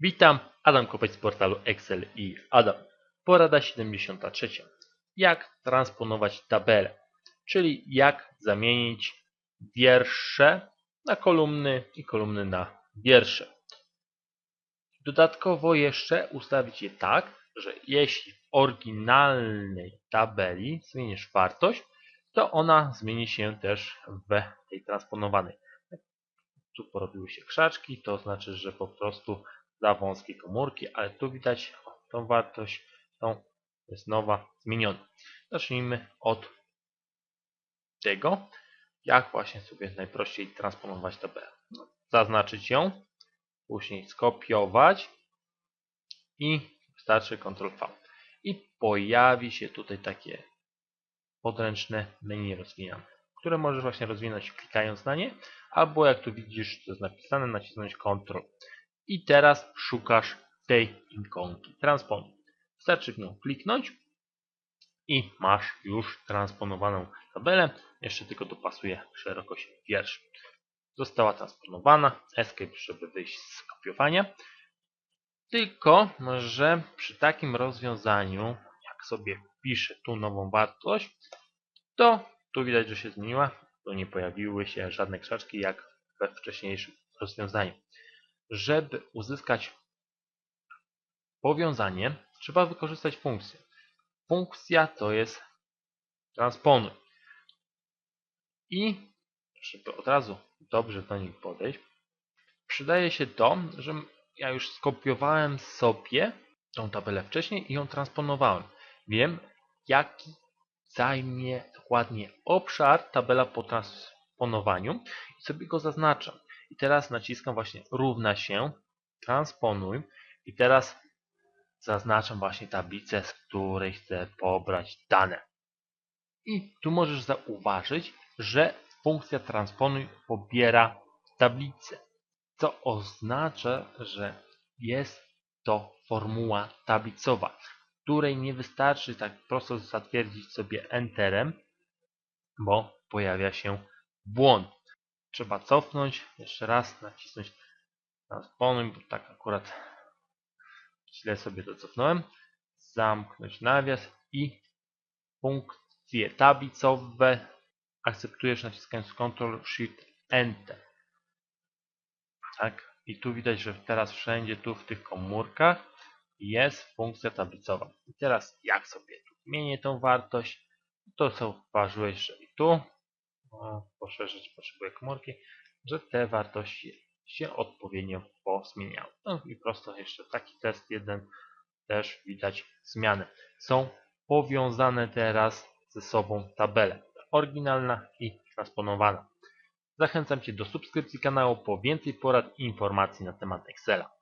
Witam, Adam Kopeć z portalu Excel i Adam. Porada 73. Jak transponować tabelę, czyli jak zamienić wiersze na kolumny i kolumny na wiersze. Dodatkowo jeszcze ustawić je tak, że jeśli w oryginalnej tabeli zmienisz wartość, to ona zmieni się też w tej transponowanej. Tu porobiły się krzaczki, to znaczy, że po prostu za wąskie komórki, ale tu widać tą wartość, tą jest nowa, zmieniona. Zacznijmy od tego, jak właśnie sobie najprościej transponować tabelę. No, zaznaczyć ją, później skopiować i wystarczy Ctrl V. I pojawi się tutaj takie podręczne menu rozwijane, które możesz właśnie rozwinąć klikając na nie, albo jak tu widzisz, to jest napisane, nacisnąć Ctrl. I teraz szukasz tej ikonki transponuj. Wystarczy w nią kliknąć i masz już transponowaną tabelę. Jeszcze tylko dopasuję szerokość wiersz. Została transponowana. Escape, żeby wyjść z kopiowania. Tylko, że przy takim rozwiązaniu, jak sobie wpiszę tu nową wartość, to tu widać, że się zmieniła. Tu nie pojawiły się żadne krzaczki jak we wcześniejszym rozwiązaniu. Żeby uzyskać powiązanie, trzeba wykorzystać funkcję. Funkcja to jest transponuj. I żeby od razu dobrze do nich podejść, przydaje się to, że ja już skopiowałem sobie tą tabelę wcześniej i ją transponowałem. Wiem, jaki zajmie dokładnie obszar tabela po transponowaniu i sobie go zaznaczam. I teraz naciskam właśnie równa się, transponuj i teraz zaznaczam właśnie tablicę, z której chcę pobrać dane. I tu możesz zauważyć, że funkcja transponuj pobiera tablicę, co oznacza, że jest to formuła tablicowa, której nie wystarczy tak prosto zatwierdzić sobie Enterem, bo pojawia się błąd. Trzeba cofnąć, jeszcze raz nacisnąć transponuj, bo tak akurat źle sobie to cofnąłem. Zamknąć nawias i funkcje tablicowe akceptujesz naciskając Ctrl Shift Enter. Tak, i tu widać, że teraz wszędzie tu w tych komórkach jest funkcja tablicowa. I teraz jak sobie tu zmienię tą wartość, to zauważyłeś, że i tu poszerzyć potrzebuję komórki, że te wartości się odpowiednio pozmieniały. No i prosto jeszcze taki test jeden też widać zmiany. Są powiązane teraz ze sobą tabele. Oryginalna i transponowana. Zachęcam Cię do subskrypcji kanału po więcej porad i informacji na temat Excela.